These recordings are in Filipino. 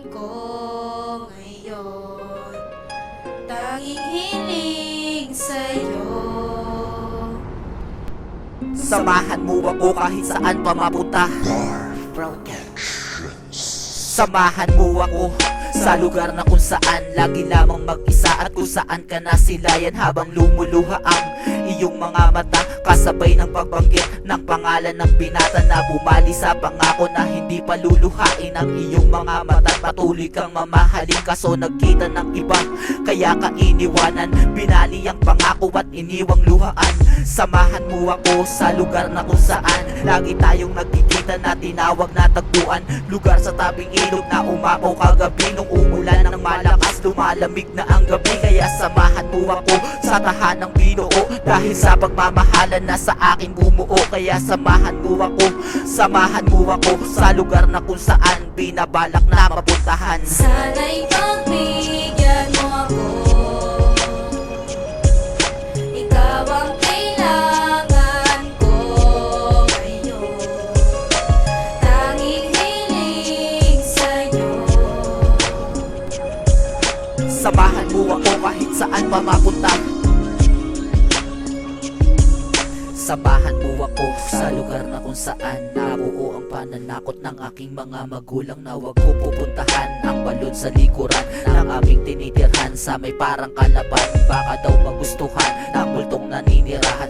meron ko ngayon Tanging hiling sa'yo. Samahan mo ako kahit saan pa mapunta. Samahan mo ako sa lugar na kung saan Lagi lamang mag-isa at kung saan ka nasilayan Habang lumuluha ang iyong mga mata Kasabay ng pagbanggit ng pangalan ng binata Na bumali sa pangako na hindi pa luluhain Ang iyong mga mata. Patuloy kang mamahalin kaso nagkita ng iba. Kaya ka iniwanan Binali ang pangako at iniwang luhaan. Samahan mo ako sa lugar na kung saan. Lagi tayong nagkikita na tinawag na tagpuan. Lugar sa tabing ilog na umapaw kagabi. Nung umulan ng malakas lumalamig na ang gabi. Kaya samahan mo ako sa tahanang binuo Dahil sa pagmamahalan na sa akin bumuo Kaya samahan mo ako, samahan mo ako Sa lugar na kung saan binabalak na mapuntahan. Sana'y pagbigyan mo ako. Ikaw ang kailangan ko ngayon. Tanging hiling sa'yo. Samahan mo ako kahit saan pa mapunta Samahan mo ako sa lugar na kung saan Nabuo ang pananakot ng aking mga magulang Na wag ko pupuntahan ang balon sa likuran Ng aming tinitirhan sa may parang kalaban. Baka daw magustuhan ng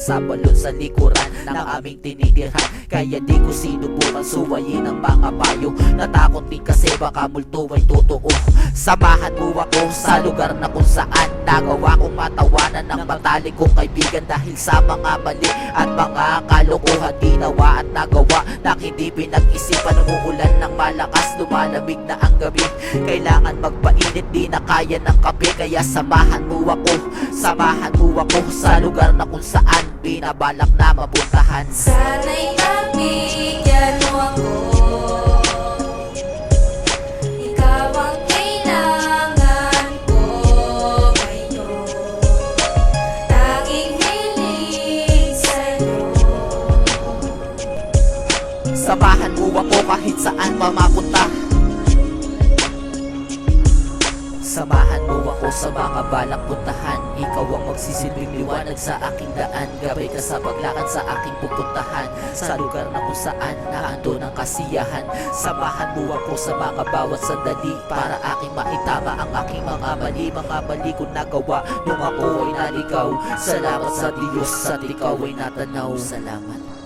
Sa balon sa likuran ng aming tinitirhan. Kaya di ko sinubukan suwayin ang mga payo. Natakot din kasi baka multo ay totoo. Samahan mo ako sa lugar na kung saan Nagawa kong matawanan ng matalik kong kaibigan Dahil sa mga mali at mga kalokohan. Ginawa at nagawa na hindi pinag-isipan. Umuulan ng malakas, lumalamig na ang gabi. Kailangan magpainit, di na kaya ng kape. Kaya samahan mo ako, samahan mo ako Sa lugar na kung saan binabalak na mapuntahan. Sana'y pagbigyan mo ako. Ikaw ang kailangan ko. Ngayon Tanging hiling sa'yo. Samahan mo ako kahit saan pa Samahan mo ako sa mga balak puntahan Ikaw ang magsisilbing liwanag sa aking daan. Gabay ka sa paglakad sa aking pupuntahan. Sa lugar na kung saan naando ng kasiyahan. Samahan mo ako sa mga bawat sandali Para aking maitama ang aking mga mali. Mga mali kong nagawa nung ako ay naligaw. Salamat sa Diyos at ikaw ay natanaw. Salamat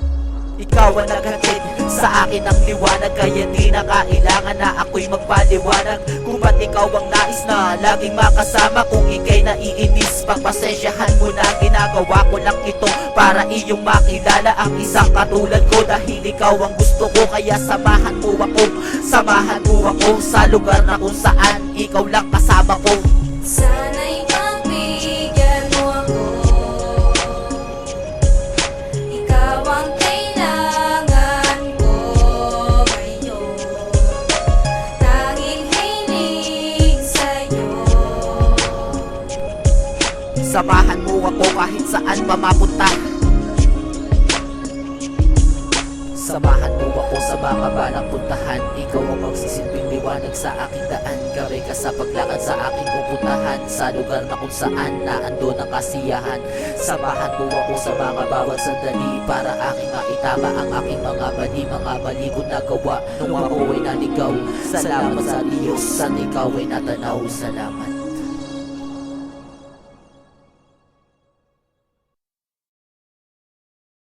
ikaw ang naghatid sa akin ang liwanag Kaya di na kailangan na ako'y magpaliwanag. Kung ba't ikaw ang nais na laging makasama Kung ikay naiinis, pagpasensyahan mo na Ginagawa ko lang ito para iyong makilala Ang isang katulad ko. Dahil ikaw ang gusto ko Kaya samahan mo ako, samahan mo ako Sa lugar na kung saan ikaw lang kasama ko. Sana'y Samahan mo ako kahit saan pa mapunta Samahan mo ako sa mga balang puntahan. Ikaw ang magsisilbing liwanag sa aking daan. Gabay ka sa paglakad sa aking pupuntahan. Sa lugar na kung saan naando ng kasiyahan. Samahan mo ako sa mga bawat sandali Para aking maitama ang aking mga mali Mga mali ko nagawa nung ako ay naligaw Salamat sa Diyos. At ikaw ay natanaw Salamat